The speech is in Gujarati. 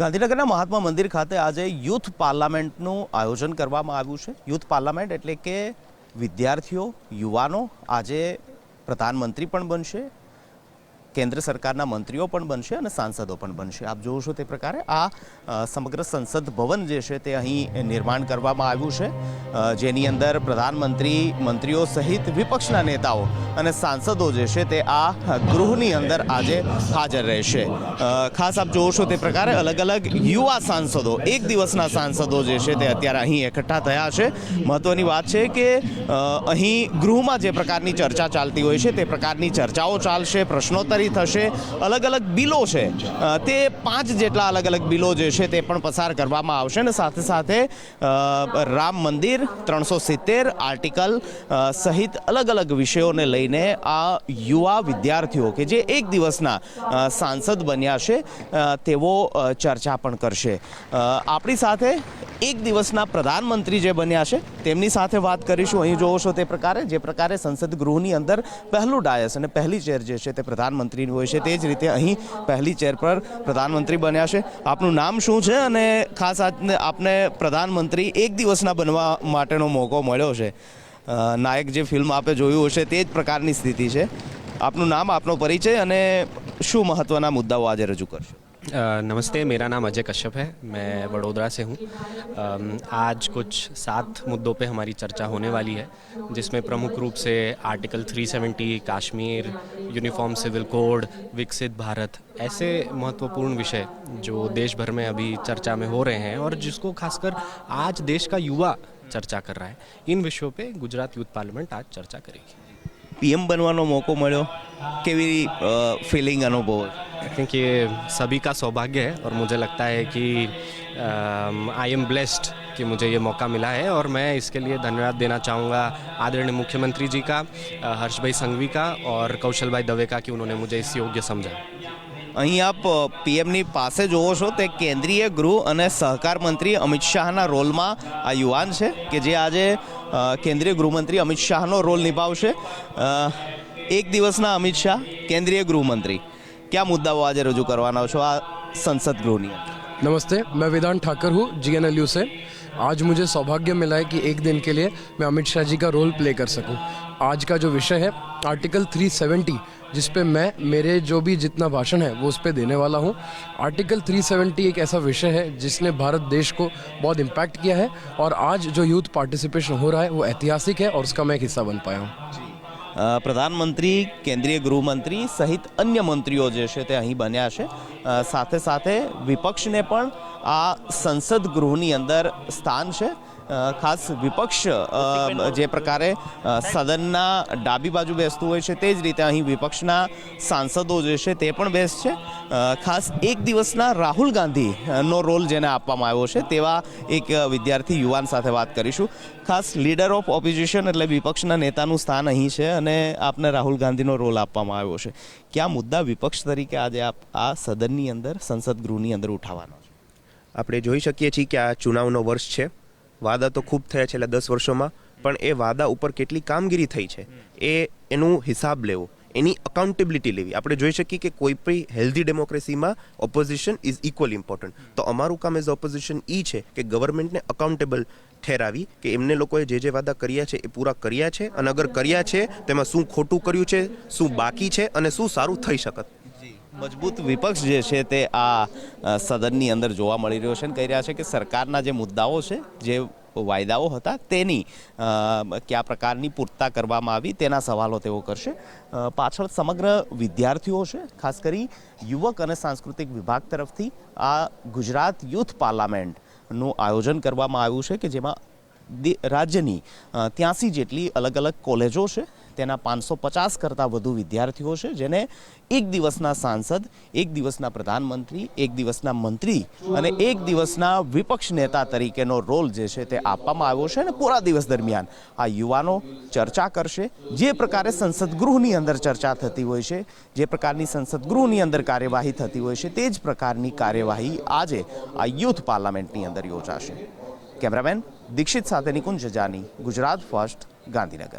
ગાંધીનગરના મહાત્મા મંદિર ખાતે આજે યુથ પાર્લામેન્ટનું આયોજન કરવામાં આવ્યું છે. યુથ પાર્લામેન્ટ એટલે કે વિદ્યાર્થીઓ, યુવાનો આજે પ્રધાનમંત્રી પણ બનશે. કેન્દ્ર સરકારના મંત્રીઓ પણ બનશે અને સાંસદો પણ બનશે. આપ જોવો છો તે પ્રકારે આ સમગ્ર સંસદ ભવન જે છે તે અહીં નિર્માણ કરવામાં આવ્યું છે. જેની અંદર પ્રધાનમંત્રી, મંત્રીઓ સહિત વિપક્ષના નેતાઓ અને સાંસદો જે છે તે આ ગૃહની અંદર આજે હાજર રહેશે. ખાસ આપ જોવો છો તે પ્રકારે અલગ અલગ યુવા સાંસદો, એક દિવસના સાંસદો જે છે તે અત્યારે અહીં એકઠા થયા છે. મહત્વની વાત છે કે અહીં ગૃહમાં જે પ્રકારની ચર્ચા ચાલતી હોય છે તે પ્રકારની ચર્ચાઓ ચાલશે, પ્રશ્નોત્તરી થશે. અલગ અલગ બિલો છે. તે પાંચ જેટલા અલગ અલગ બિલો જે છે તે પણ પસાર કરવામાં આવશે અને સાથે સાથે રામ મંદિર ત્રણસો સિત્તેર આર્ટિકલ સહિત અલગ અલગ વિષયોને લઈને આ યુવા વિદ્યાર્થીઓ કે જે એક દિવસના સાંસદ બન્યા છે તેઓ ચર્ચા પણ કરશે. આપણી સાથે એક દિવસના પ્રધાનમંત્રી જે બન્યા છે, તેમની સાથે વાત કરીશું. અહીં જોવો છો તે પ્રકારે, જે પ્રકારે સંસદ ગૃહની અંદર પહેલું ડાયસ અને પહેલી ચેર જે છે તે પ્રધાનમંત્રીની હોય છે. તે જ રીતે અહીં પહેલી ચેર પર પ્રધાનમંત્રી બન્યા છે. આપનું નામ શું છે? અને ખાસ આજને આપને પ્રધાનમંત્રી એક દિવસના બનવા માટેનો મોકો મળ્યો છે. નાયક જે ફિલ્મ આપે જોયું હશે તે જ પ્રકારની સ્થિતિ છે. આપનું નામ, આપનો પરિચય અને શું મહત્વના મુદ્દાઓ આજે રજૂ કરશો? नमस्ते, मेरा नाम अजय कश्यप है, मैं वडोदरा से हूँ। आज कुछ सात मुद्दों पे हमारी चर्चा होने वाली है, जिसमें प्रमुख रूप से article 370 Kashmir, uniform civil code, विकसित भारत, ऐसे महत्वपूर्ण विषय जो देश भर में अभी चर्चा में हो रहे हैं और जिसको खासकर आज देश का युवा चर्चा कर रहा है। इन विषयों पे गुजरात यूथ पार्लियामेंट आज चर्चा करेगी। પીએમ બનવાનો મોકો મળ્યો કેવી ફિલિંગ અનુભવો आई थिंक ये सभी का सौभाग्य है और मुझे लगता है कि आई एम ब्लेस्ड कि मुझे ये मौका मिला है और मैं इसके लिए धन्यवाद देना चाहूँगा आदरणीय मुख्यमंत्री जी का अ, हर्ष भाई संघवी का और कौशल भाई दवे का कि उन्होंने मुझे इस योग्य समझा અહીં આપ પીએમની પાસે જોવો છો તે કેન્દ્રીય ગૃહ અને સહકાર મંત્રી અમિત શાહના રોલમાં આ યુવાન છે કે જે આજે અ, કેન્દ્રીય ગૃહમંત્રી અમિત શાહનો રોલ નિભાવશે અ, એક દિવસના અમિત શાહ કેન્દ્રીય ગૃહમંત્રી કયા મુદ્દાઓ આજે રજૂ કરવાના છો આ સંસદ ગૃહની અંદર? नमस्ते मैं वेदांत ठाकर हूँ जीएनएलयू से आज मुझे सौभाग्य मिला है कि एक दिन के लिए मैं अमित शाह जी का रोल प्ले कर सकूं आज का जो विषय है आर्टिकल 370 जिस पे मैं मेरे जो भी जितना भाषण है वो उस पे देने वाला हूँ आर्टिकल 370 एक ऐसा विषय है जिसने भारत देश को बहुत इम्पैक्ट किया है और आज जो यूथ पार्टिसिपेशन हो रहा है वो ऐतिहासिक है और उसका मैं एक हिस्सा बन पाया हूँ અ, પ્રધાનમંત્રી કેન્દ્રીય ગૃહમંત્રી સહિત અન્ય મંત્રીઓ જે છે તે અહીં બન્યા છે અ, સાથે સાથે વિપક્ષને પણ આ સંસદ ગૃહની અંદર સ્થાન છે. ખાસ વિપક્ષ જે પ્રકારે સદનના ડાબી બાજુ બેસતું હોય છે, તે જ રીતે અહીં વિપક્ષના સાંસદો જે છે તે પણ બેસ છે. ખાસ એક દિવસના રાહુલ ગાંધીનો રોલ જેને આપવામાં આવ્યો છે તેવા એક વિદ્યાર્થી યુવાન સાથે વાત કરીશું. ખાસ લીડર ઓફ ઓપોઝિશન એટલે વિપક્ષના નેતાનું સ્થાન અહીં છે અને આપને રાહુલ ગાંધીનો રોલ આપવામાં આવ્યો છે. કયા મુદ્દા વિપક્ષ તરીકે આજે આપ આ સદનની અંદર, સંસદ ગૃહની અંદર ઉઠાવવાનો છે? આપણે જોઈ શકીએ છીએ કે આ ચુનાવનો વર્ષ છે. વાદા તો ખૂબ થયા છેલ્લા દસ વર્ષોમાં, પણ એ વાદા ઉપર કેટલી કામગીરી થઈ છે, એ એનું હિસાબ લેવો, એની અકાઉન્ટેબિલિટી લેવી. આપણે જોઈ શકીએ કે કોઈ પણ હેલ્ધી ડેમોક્રેસીમાં ઓપોઝિશન ઇઝ ઇક્વલ ઇમ્પોર્ટન્ટ તો અમારું કામ એઝ ઓપોઝિશન એ છે કે ગવર્મેન્ટને અકાઉન્ટેબલ ઠેરાવી કે એમને લોકોએ જે જે વાદા કર્યા છે એ પૂરા કર્યા છે અને અગર કર્યા છે, તેમાં શું ખોટું કર્યું છે, શું બાકી છે અને શું સારું થઈ શકત. મજબૂત વિપક્ષ જે છે તે આ સદનની અંદર જોવા મળી રહ્યો છે અને કહી રહ્યા છે કે સરકારના જે મુદ્દાઓ છે, જે વાયદાઓ હતા તેની કયા પ્રકારની પૂર્તતા કરવામાં આવી તેના સવાલો તેઓ કરશે. પાછળ સમગ્ર વિદ્યાર્થીઓ છે, ખાસ કરી યુવક અને સાંસ્કૃતિક વિભાગ તરફથી આ ગુજરાત યુથ પાર્લામેન્ટનું આયોજન કરવામાં આવ્યું છે કે જેમાં રાજ્યની ત્યાંસી જેટલી અલગ અલગ કોલેજો છે તેના પાંચસો પચાસ કરતાં વધુ વિદ્યાર્થીઓ છે, જેને એક દિવસના સાંસદ, એક દિવસના પ્રધાનમંત્રી, એક દિવસના મંત્રી અને એક દિવસના વિપક્ષ નેતા તરીકેનો રોલ જે છે તે આપવામાં આવ્યો છે અને પૂરા દિવસ દરમિયાન આ યુવાનો ચર્ચા કરશે. જે પ્રકારે સંસદ ગૃહની અંદર ચર્ચા થતી હોય છે, જે પ્રકારની સંસદ ગૃહની અંદર કાર્યવાહી થતી હોય છે, તે જ પ્રકારની કાર્યવાહી આજે આ યુથ પાર્લામેન્ટની અંદર યોજાશે. કેમેરામેન દીક્ષિત સાથે નિકુંજ જાની ગુજરાત ફર્સ્ટ, ગાંધીનગર.